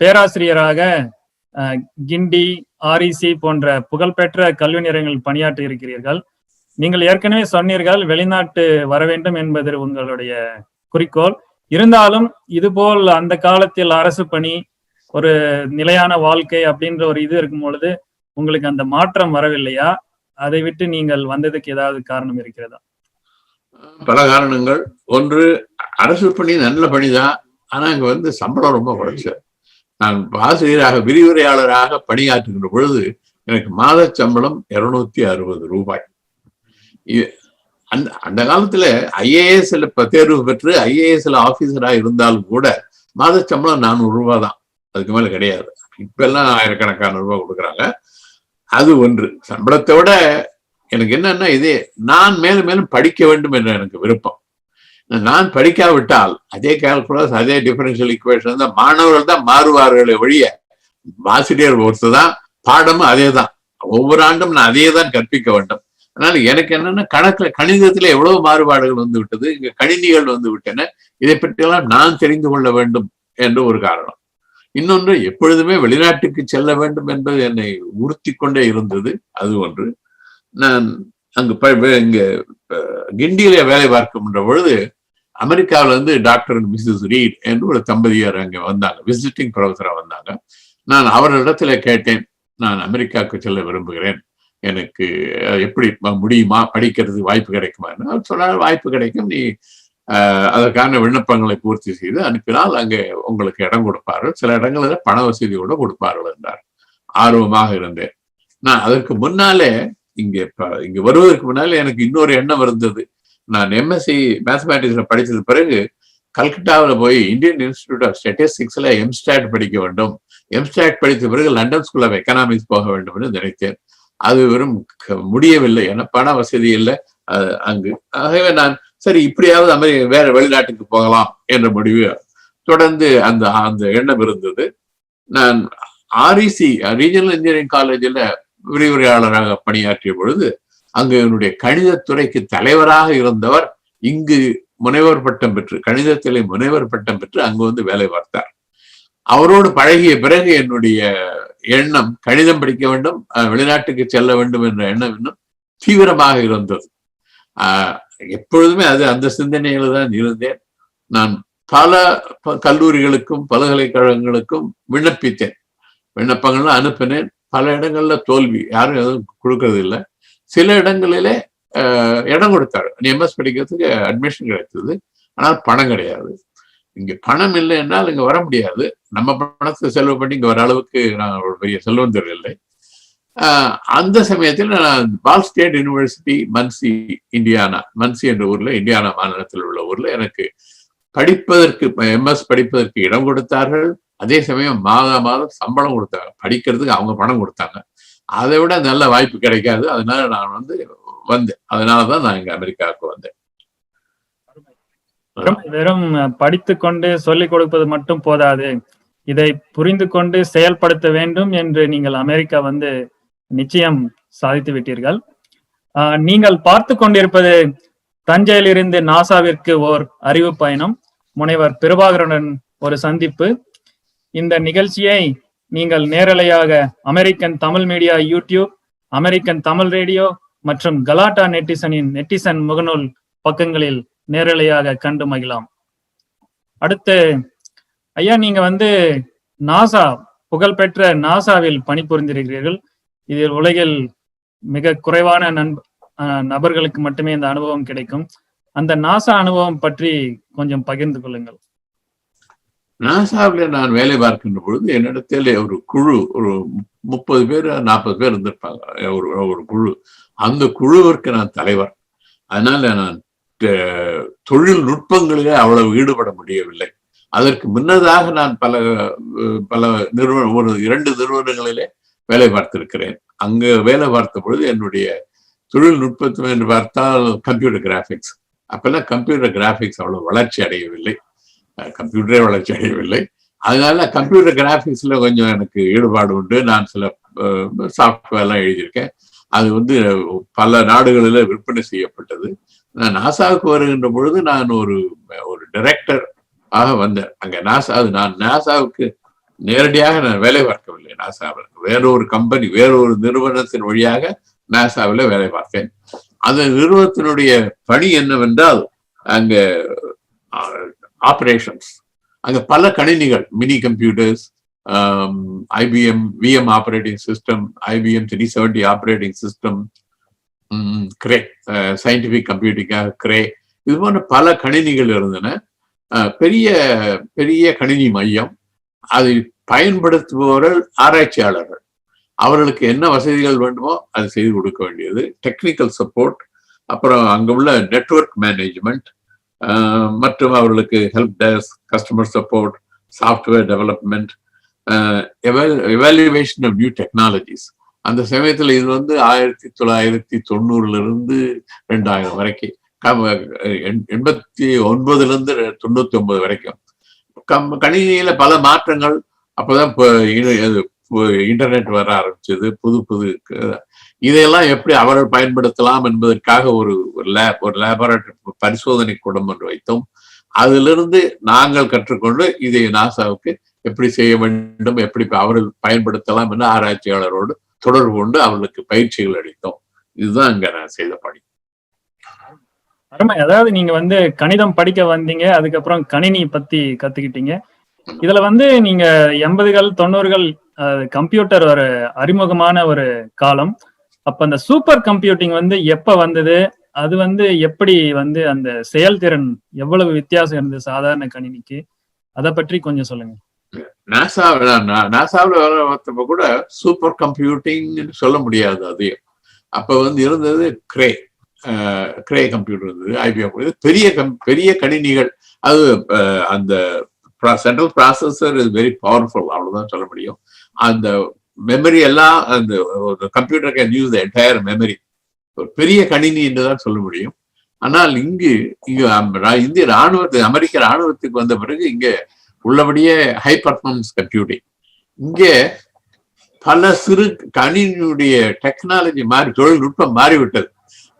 பேராசிரியராக அஹ், கிண்டி ஆர்இசி போன்ற புகழ்பெற்ற கல்வி நிலையங்களில் பணியாற்றி இருக்கிறீர்கள். நீங்கள் ஏற்கனவே சொன்னீர்கள் வெளிநாட்டு வர வேண்டும் என்பது உங்களுடைய குறிக்கோள். இருந்தாலும் இதுபோல் அந்த காலத்தில் அரசு பணி ஒரு நிலையான வாழ்க்கை அப்படின்ற ஒரு இது இருக்கும் பொழுது உங்களுக்கு அந்த மாற்றம் வரவில்லையா? அதை விட்டு நீங்கள் வந்ததுக்கு ஏதாவது காரணம் இருக்கிறதா? பல காரணங்கள். ஒன்று அரசு பணி நல்ல பணிதான். ஆனா அங்க வந்து சம்பளம் ரொம்ப குறைச்சு. நான் ஆசிரியராக விரிவுரையாளராக பணியாற்றுகின்ற பொழுது எனக்கு மாத சம்பளம் இருநூத்தி அறுபது ரூபாய். அந்த அந்த காலத்துல ஐஏஎஸ்ல தேர்வு பெற்று ஐஏஎஸ்ல ஆபீசரா இருந்தாலும் கூட மாத சம்பளம் நானூறு ரூபாய் தான். அதுக்கு மேல கிடையாது. இப்ப எல்லாம் ஆயிரக்கணக்கான ரூபாய் கொடுக்குறாங்க. அது ஒன்று. சம்பளத்தை விட எனக்கு என்னன்னா இதே நான் மேலும் மேலும் படிக்க வேண்டும் என்ற எனக்கு விருப்பம். நான் படிக்காவிட்டால் அதே கால்குலஸ் அதே டிஃபரன்ஷியல் இக்குவேஷன் தான் மாணவர்கள் தான் மாறுவார்களே ஒழிய ஆசிரியர் ஒருத்தர் தான் பாடமும் அதே தான் ஒவ்வொரு ஆண்டும் நான் அதே தான் கற்பிக்க வேண்டும். அதனால எனக்கு என்னன்னா கணக்குல கணிதத்துல எவ்வளவு மாறுபாடுகள் வந்து விட்டது இங்க கணினிகள் வந்து விட்டன இதை பற்றியெல்லாம் நான் தெரிந்து கொள்ள வேண்டும் என்று ஒரு காரணம். இன்னொன்று எப்பொழுதுமே வெளிநாட்டுக்கு செல்ல வேண்டும் என்பது என்னை உறுத்தி கொண்டே இருந்தது அது ஒன்று. நான் அங்கு ப- இங்க கிண்டியில வேலை பார்க்கின்ற பொழுது அமெரிக்காவிலேருந்து டாக்டர் மிஸ்ஸஸ் ரீட் என்று ஒரு தம்பதியார் அங்க வந்தாங்க. விசிட்டிங் ப்ரொஃபஸராக வந்தாங்க. நான் அவரிடத்துல கேட்டேன் நான் அமெரிக்காவுக்கு செல்ல விரும்புகிறேன். எனக்கு எப்படி முடியுமா? படிக்கிறது வாய்ப்பு கிடைக்குமா? அவர் சொன்னார் வாய்ப்பு கிடைக்கும். நீ அதற்கான விண்ணப்பங்களை பூர்த்தி செய்து அனுப்பினால் அங்கே உங்களுக்கு இடம் கொடுப்பார்கள். சில இடங்களில் பண வசதி கூட கொடுப்பார்கள் என்றார். ஆர்வமாக இருந்தேன். நான் அதற்கு முன்னாலே இங்க ப- இங்க வருவதற்கு முன்னாலே எனக்கு இன்னொரு எண்ணம் இருந்தது. நான் எம்எஸ்சி மேத்தமேட்டிக்ஸ்ல படித்தது பிறகு கல்கட்டாவில் போய் இந்தியன் இன்ஸ்டிடியூட் ஆஃப் ஸ்டாட்டிஸ்டிக்ஸ்ல எம்ஸ்டாட் படிக்க வேண்டும். எம்ஸ்டாட் படித்த பிறகு லண்டன் ஸ்கூல் ஆஃப் எக்கனாமிக்ஸ் போக வேண்டும் என்று நினைத்தேன். அது வெறும் முடியவில்லை. என பண வசதி இல்லை. அஹ், அங்கு ஆகவே நான் சரி இப்படியாவது அமெரி வேற வெளிநாட்டுக்கு போகலாம் என்ற முடிவு தொடர்ந்து அந்த அந்த எண்ணம் இருந்தது. நான் ஆர்இசி ரீஜனல் இன்ஜினியரிங் காலேஜில் விரிவுரையாளராக பணியாற்றிய பொழுது அங்கு என்னுடைய கணிதத்துறைக்கு தலைவராக இருந்தவர் இங்கு முனைவர் பட்டம் பெற்று கணிதத்திலே முனைவர் பட்டம் பெற்று அங்கு வந்து வேலை பார்த்தார். அவரோடு பழகிய பிறகு என்னுடைய எண்ணம் கணிதம் படிக்க வேண்டும் அஹ், வெளிநாட்டுக்கு செல்ல வேண்டும் என்ற எண்ணம் இன்னும் தீவிரமாக இருந்தது. ஆஹ், எப்பொழுதுமே அது அந்த சிந்தனையில தான் இருந்தேன். நான் பல கல்லூரிகளுக்கும் பல்கலைக்கழகங்களுக்கும் விண்ணப்பித்தேன். விண்ணப்பங்கள்லாம் அனுப்பினேன். பல இடங்கள்ல தோல்வி யாரும் எதுவும் கொடுக்கறது இல்லை சில இடங்களிலே இடம் கொடுத்தாரு. எம்எஸ் படிக்கிறதுக்கு அட்மிஷன் கிடைத்தது. ஆனால் பணம் கிடையாது. இங்க பணம் இல்லை என்றால் இங்க வர முடியாது. நம்ம பணத்தை செலவு பண்ணி இங்க வர அளவுக்கு நான் பெரிய செல்வந்தர் இல்லை ஆஹ், அந்த சமயத்தில் நான் Ball State University Muncie Indiana Muncie என்ற ஊர்ல இந்தியானா மாநிலத்தில் உள்ள ஊர்ல எனக்கு படிப்பதற்கு எம்எஸ் படிப்பதற்கு இடம் கொடுத்தார்கள். அதே சமயம் மாதம் மாதம் சம்பளம் கொடுத்தாங்க. படிக்கிறதுக்கு அவங்க பணம் கொடுத்தாங்க. அதை விட நல்ல வாய்ப்பு கிடைக்காது. அதனால நான் வந்து வந்தேன். அதனாலதான் நான் இங்க அமெரிக்காவுக்கு வந்தேன். வெறும் வெறும் படித்து கொண்டு சொல்லிக் கொடுப்பது மட்டும் போதாது. இதை புரிந்து கொண்டு செயல்படுத்த வேண்டும் என்று நீங்கள் அமெரிக்கா வந்து நிச்சயம் சாதித்து விட்டீர்கள். ஆஹ், நீங்கள் பார்த்து கொண்டிருப்பது தஞ்சையிலிருந்து நாசாவிற்கு ஓர் அறிவு பயணம். முனைவர் பிரபாகரனுடன் ஒரு சந்திப்பு. இந்த நிகழ்ச்சியை நீங்கள் நேரலையாக American Tamil media YouTube American Tamil radio மற்றும் கலாட்டா நெட்டிசனின் நெட்டிசன் முகநூல் பக்கங்களில் நேரலையாக கண்டு மகிழாம் அடுத்து ஐயா நீங்க வந்து நாசா புகழ்பெற்ற நாசாவில் பணிபுரிந்திருக்கிறீர்கள். இதில் உலகில் மிக குறைவான நண்ப அஹ் நபர்களுக்கு மட்டுமே இந்த அனுபவம் கிடைக்கும். அந்த நாசா அனுபவம் பற்றி கொஞ்சம் பகிர்ந்து கொள்ளுங்கள். நாசாவில் நான் வேலை பார்க்கின்ற பொழுது என்னிடத்தில் ஒரு குழு ஒரு முப்பது பேர் நாற்பது பேர் இருந்திருப்பாங்க. ஒரு ஒரு குழு. அந்த குழுவிற்கு நான் தலைவர். அதனால நான் தொழில்நுட்பங்களிலே அவ்வளவு ஈடுபட முடியவில்லை. அதற்கு முன்னதாக நான் பல பல நிறுவனம் ஒரு இரண்டு நிறுவனங்களிலே வேலை பார்த்திருக்கிறேன். அங்க வேலை பார்த்த பொழுது என்னுடைய தொழில்நுட்பத்துவம் என்று பார்த்தால் கம்ப்யூட்டர் கிராஃபிக்ஸ் அப்பெல்லாம் கம்ப்யூட்டர் கிராஃபிக்ஸ் அவ்வளவு வளர்ச்சி அடையவில்லை. கம்ப்யூட்டரே வளர்ச்சி அடையவில்லை. அதனால கம்ப்யூட்டர் கிராஃபிக்ஸ்ல கொஞ்சம் எனக்கு ஈடுபாடு உண்டு. நான் சில சாஃப்ட்வேர்லாம் எழுதியிருக்கேன். அது வந்து பல நாடுகளில் விற்பனை செய்யப்பட்டது. நான் நாசாவுக்கு வருகின்ற பொழுது நான் ஒரு ஒரு டைரக்டர் ஆக வந்தேன். அங்க நாசா அது நான் நாசாவுக்கு நேரடியாக நான் வேலை பார்க்கவில்லை. நாசாவில் வேறொரு கம்பெனி வேறொரு நிறுவனத்தின் வழியாக நாசாவில் வேலை பார்த்தேன். அந்த நிறுவனத்தினுடைய பணி என்னவென்றால் அங்க ஆபரேஷன்ஸ் அங்க பல கணினிகள் mini computers IBM VM operating system IBM three seventy operating system Cray scientific கம்ப்யூட்டிங்காக Cray இது போன்ற பல கணினிகள் இருந்தன. பெரிய பெரிய கணினி மையம். அதை பயன்படுத்துபவர்கள் ஆராய்ச்சியாளர்கள். அவர்களுக்கு என்ன வசதிகள் வேண்டுமோ அதை செய்து கொடுக்க வேண்டியது. டெக்னிக்கல் சப்போர்ட் அப்புறம் அங்க உள்ள நெட்வொர்க் மேனேஜ்மெண்ட் Uh, மற்றும் அவர்களுக்கு help desk customer support software development evaluation of new technologies அந்த சமயத்தில் இது வந்து ஆயிரத்தி தொள்ளாயிரத்தி தொண்ணூறுல இருந்து ரெண்டாயிரம் வரைக்கும். எண்- எண்பத்தி ஒன்பதுல இருந்து தொண்ணூத்தி ஒன்பது வரைக்கும். கம் கணினியில பல மாற்றங்கள் அப்பதான் இப்ப இன்டர்நெட் வர ஆரம்பிச்சது. புது புது இதையெல்லாம் எப்படி அவர்கள் பயன்படுத்தலாம் என்பதற்காக ஒரு லேப் ஒரு லேபரேட்டரி பரிசோதனை கூடம் ஒன்று வைத்தோம். அதிலிருந்து நாங்கள் கற்றுக்கொண்டு இதை நாசாவுக்கு எப்படி செய்ய வேண்டும் எப்படி அவர்கள் பயன்படுத்தலாம் என்று ஆராய்ச்சியாளரோடு தொடர்பு கொண்டு அவர்களுக்கு பயிற்சிகள் அளித்தோம். இதுதான் அங்க நான் செய்த பணி. அருமை. அதாவது நீங்க வந்து கணிதம் படிக்க வந்தீங்க அதுக்கப்புறம் கணினி பத்தி கத்துக்கிட்டீங்க. இதுல வந்து நீங்க எண்பதுகள் தொண்ணூறுகள் கம்ப்யூட்டர் ஒரு அறிமுகமான ஒரு காலம். அப்ப அந்த சூப்பர் கம்ப்யூட்டிங் வந்து எப்ப வந்தது? அது வந்து எப்படி வந்து அந்த செயல்திறன் எவ்வளவு வித்தியாசம் இருந்தது சாதாரண கணினிக்கு? அதை பற்றி கொஞ்சம் சொல்லுங்க. நாசாவில் நாசாவில் வேலை பார்த்தப்ப கூட சூப்பர் கம்ப்யூட்டிங்னு சொல்ல முடியாது அதையும் அப்ப வந்து இருந்தது கிரே கிரே கம்ப்யூட்டர் இருந்தது ஐபிஎம் பெரிய கம் பெரிய கணினிகள். அது அந்த central processor is very powerful அவ்வளவுதான் சொல்ல முடியும். அந்த மெமரி எல்லாம் அந்த computer can use the entire memory ஒரு பெரிய கணினி என்று தான் சொல்ல முடியும். ஆனால் இங்கு இங்கு இந்திய ராணுவத்து அமெரிக்க ராணுவத்துக்கு வந்த பிறகு இங்க உள்ளபடியே ஹை பர்ஃபார்மன்ஸ் கம்ப்யூட்டிங் இங்கே பல சிறு கணினியுடைய டெக்னாலஜி மாறி தொழில்நுட்பம் மாறிவிட்டது.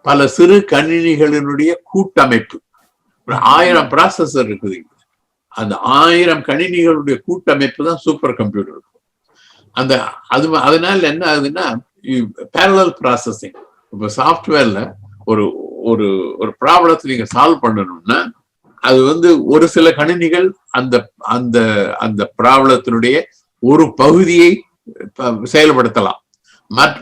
பல சிறு கணினிகளினுடைய கூட்டமைப்பு. ஒரு ஆயிரம் ப்ராசஸர் இருக்குது அந்த ஆயிரம் கணினிகளுடைய கூட்டமைப்பு தான் சூப்பர் கம்ப்யூட்டர் அந்த அது அதனால என்ன ஆகுதுன்னா பேரலல் ப்ராசஸிங் இப்போ சாஃப்ட்வேர்ல ஒரு ஒரு ஒரு ப்ராப்ளத்தை நீங்க சால்வ் பண்ணணும்னா அது வந்து ஒரு சில கணினிகள் அந்த அந்த அந்த ப்ராப்ளத்தினுடைய ஒரு பகுதியை செயல்படுத்தலாம்.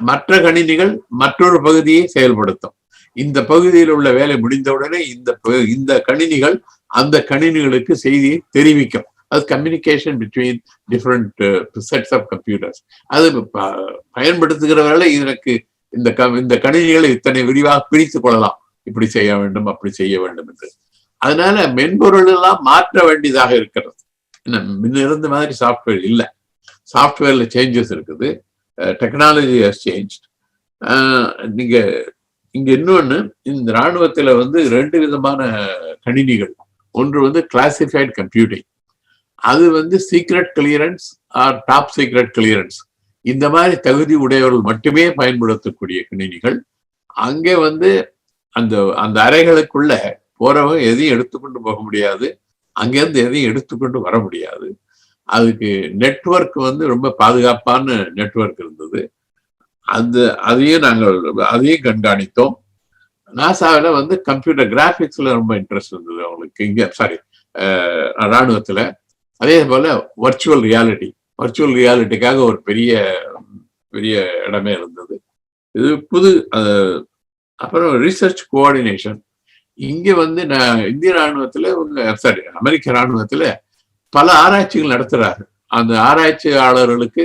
மற்ற கணினிகள் மற்றொரு பகுதியை செயல்படுத்தும். இந்த பகுதியில் உள்ள வேலை முடிந்தவுடனே இந்த இந்த கணினிகள் அந்த கணினிகளுக்கு செய்தியை தெரிவிக்கும். அது communication between different sets of computers அது ப- பயன்படுத்துகிறவர்களை எனக்கு இந்த க இந்த கணினிகளை இத்தனை விரிவாக பிரித்து கொள்ளலாம். இப்படி செய்ய வேண்டும் அப்படி செய்ய வேண்டும் என்று. அதனால மென்பொருள் எல்லாம் மாற்ற வேண்டியதாக இருக்கிறது. என்ன, முன்ன இருந்த மாதிரி சாஃப்ட்வேர் இல்லை. சாஃப்ட்வேர்ல சேஞ்சஸ் இருக்குது. டெக்னாலஜி ஹஸ் சேஞ்ச் நீங்க இங்க இன்னொன்னு இந்த இராணுவத்துல வந்து ரெண்டு விதமான கணினிகள். ஒன்று வந்து கிளாசிஃபைட் கம்ப்யூட்டிங் அது வந்து secret clearance or top secret clearance இந்த மாதிரி தகுதி உடையவர்கள் மட்டுமே பயன்படுத்தக்கூடிய கணினிகள். அங்கே வந்து அந்த அந்த அறைகளுக்குள்ள போறவங்க எதையும் எடுத்துக்கொண்டு போக முடியாது. அங்கேருந்து எதையும் எடுத்துக்கொண்டு வர முடியாது. அதுக்கு நெட்வொர்க் வந்து ரொம்ப பாதுகாப்பான நெட்வொர்க் இருந்தது. அந்த அதையும் நாங்கள் அதையும் கண்காணித்தோம். நாசாவில் வந்து கம்ப்யூட்டர் கிராஃபிக்ஸ்ல ரொம்ப இன்ட்ரெஸ்ட் இருந்தது அவங்களுக்கு. இங்கே சாரி ராணுவத்தில். அதே போல வர்ச்சுவல் ரியாலிட்டி வர்ச்சுவல் ரியாலிட்டிக்காக ஒரு பெரிய பெரிய இடமே இருந்தது. இது புது அப்புறம் ரிசர்ச் கோஆர்டினேஷன் இங்க வந்து நான் இந்திய ராணுவத்துல சாரி அமெரிக்க ராணுவத்துல பல ஆராய்ச்சிகள் நடத்துறாரு. அந்த ஆராய்ச்சியாளர்களுக்கு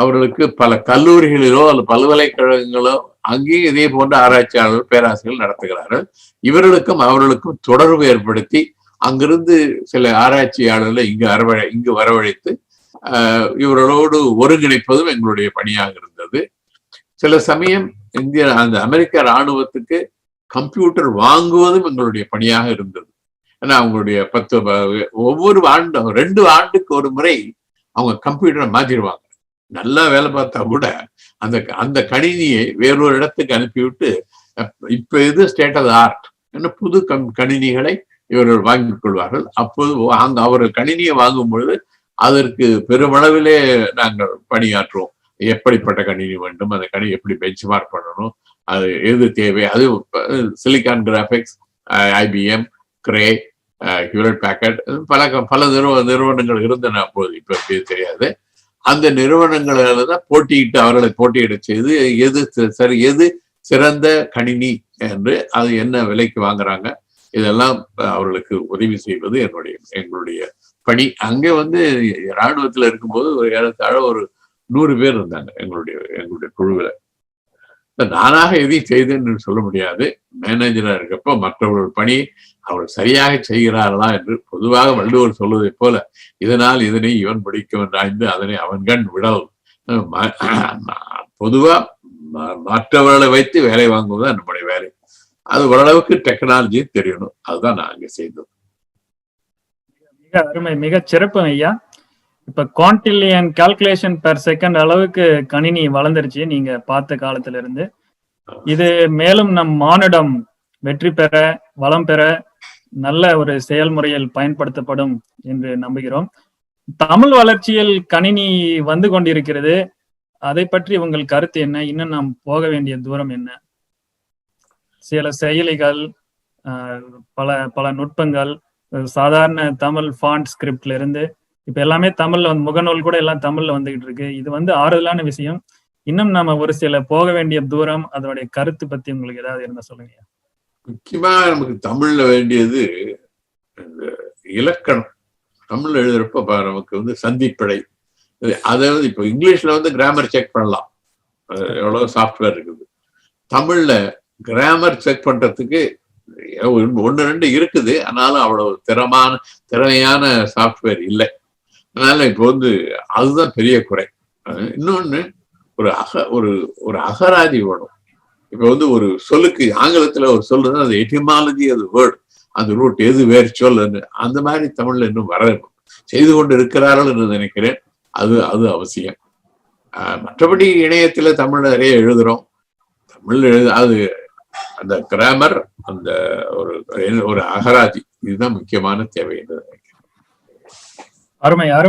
அவர்களுக்கு பல கல்லூரிகளிலோ அல்லது பல்கலைக்கழகங்களோ அங்கேயும் இதே போன்ற ஆராய்ச்சியாளர்கள் பேராசிரியர்கள் நடத்துகிறார்கள். இவர்களுக்கும் அவர்களுக்கும் தொடர்பு ஏற்படுத்தி அங்கிருந்து சில ஆராய்ச்சியாளர்களை இங்கு அரவழை இங்கு வரவழைத்து ஆஹ், இவர்களோடு ஒருங்கிணைப்பதும் எங்களுடைய பணியாக இருந்தது. சில சமயம் இந்திய அந்த அமெரிக்க ராணுவத்துக்கு கம்ப்யூட்டர் வாங்குவதும் எங்களுடைய பணியாக இருந்தது. ஏன்னா அவங்களுடைய பத்து ஒவ்வொரு ஆண்டும் ரெண்டு ஆண்டுக்கு ஒரு முறை அவங்க கம்ப்யூட்டரை மாத்திடுவாங்க நல்லா வேலை பார்த்தா கூட அந்த அந்த கணினியை வேறொரு இடத்துக்கு அனுப்பிவிட்டு இப்போ இது ஸ்டேட் ஆஃப் ஆர்ட். என்ன புது கம் கணினிகளை இவர்கள் வாங்கிக் கொள்வார்கள். அப்போது அங்க அவர்கள் கணினியை வாங்கும் பொழுது அதற்கு பெருமளவிலே நாங்கள் பணியாற்றுவோம். எப்படிப்பட்ட கணினி வேண்டும்? அந்த கணினி எப்படி பெஞ்ச் மார்க் பண்ணணும்? அது எது தேவை? அது Silicon Graphics IBM Cray Hewlett Packard பல பல நிறுவ நிறுவனங்கள் இருந்தன அப்போது. இப்ப எப்படி தெரியாது. அந்த நிறுவனங்களால தான் போட்டியிட்டு அவர்களை போட்டியிட செய்து எது சரி எது சிறந்த கணினி என்று அது என்ன விலைக்கு வாங்குறாங்க? இதெல்லாம் அவர்களுக்கு உதவி செய்வது என்னுடைய எங்களுடைய பணி. அங்கே வந்து ராணுவத்துல இருக்கும்போது ஒரு ஏறத்தாழ ஒரு நூறு பேர் இருந்தாங்க எங்களுடைய எங்களுடைய குழுவில். நானாக எதையும் செய்தேன்னு சொல்ல முடியாது. மேனேஜரா இருக்கப்போ மற்றவர்கள் பணி அவர் சரியாக செய்கிறார்களா என்று பொதுவாக வள்ளுவர் சொல்வதைப் போல இதனால் இதனை இவன் பிடிக்கும் ஆய்ந்து அதனை அவன் கண் விடல் பொதுவா ம- மற்றவர்களை வைத்து வேலை வாங்குவதுதான் நம்முடைய வேலை. அது ஓரளவுக்கு டெக்னாலஜி தெரியணும். அதுதான் நான் அங்க செய்தது. மிக அருமை மிக சிறப்பு ஐயா. இப்ப குவான்டிலியன் கால்குலேஷன் பெர் செகண்ட் அளவுக்கு கணினி வளர்ந்துருச்சு நீங்க பார்த்த காலத்துல இருந்து இது மேலும் நம் மானுடம் வெற்றி பெற வளம் பெற நல்ல ஒரு செயல்முறையில் பயன்படுத்தப்படும் என்று நம்புகிறோம். தமிழ் வளர்ச்சியில் கணினி வந்து கொண்டிருக்கிறது. அதை பற்றி உங்கள் கருத்து என்ன? இன்னும் நாம் போக வேண்டிய தூரம் என்ன? சில செயலிகள் ஆஹ், பல பல நுட்பங்கள் சாதாரண தமிழ் ஃபாண்ட் ஸ்கிரிப்ட்ல இருந்து இப்ப எல்லாமே தமிழ்ல வந்து முகநூல் கூட எல்லாம் தமிழ்ல வந்துகிட்டு இருக்கு. இது வந்து ஆறுதலான விஷயம். இன்னும் நாம ஒரு சில போக வேண்டிய தூரம் அதனுடைய கருத்து பத்தி உங்களுக்கு ஏதாவது இருந்தா சொல்லுங்க முக்கியமா நமக்கு தமிழ்ல வேண்டியது இலக்கணம். தமிழ்ல எழுதுறப்ப நமக்கு வந்து சந்திப்பிழை. அதை வந்து இப்போ இங்கிலீஷ்ல வந்து கிராமர் செக் பண்ணலாம். எவ்வளவு சாஃப்ட்வேர் இருக்குது. தமிழ்ல கிராமர் செக் பண்றதுக்கு ஒன்னு ரெண்டு இருக்குது. ஆனாலும் அவ்வளவு திறமான திறமையான சாஃப்ட்வேர் இல்லை. அதனால இப்போ வந்து அதுதான் பெரிய குறை. இன்னொன்று இன்னொன்னு ஒரு அக ஒரு ஒரு அகராதி வேணும். இப்போ வந்து ஒரு சொல்லுக்கு ஆங்கிலத்துல ஒரு சொல்லுன்னா அது எட்டிமாலஜி அது வேர்டு அந்த ரூட் எது வேறு சொல்லுன்னு அந்த மாதிரி தமிழ்ல இன்னும் வர செய்து கொண்டு இருக்கிறார்கள் என்று நினைக்கிறேன். அது அது அவசியம். மற்றபடி இணையத்துல தமிழ் நிறைய எழுதுறோம். தமிழ் எழுது அது அந்த கிராமர் அந்த ஒரு ஒரு அகராதி இதுதான் முக்கியமான தேவை என்று நினைக்கிறேன். அருமை அருமை.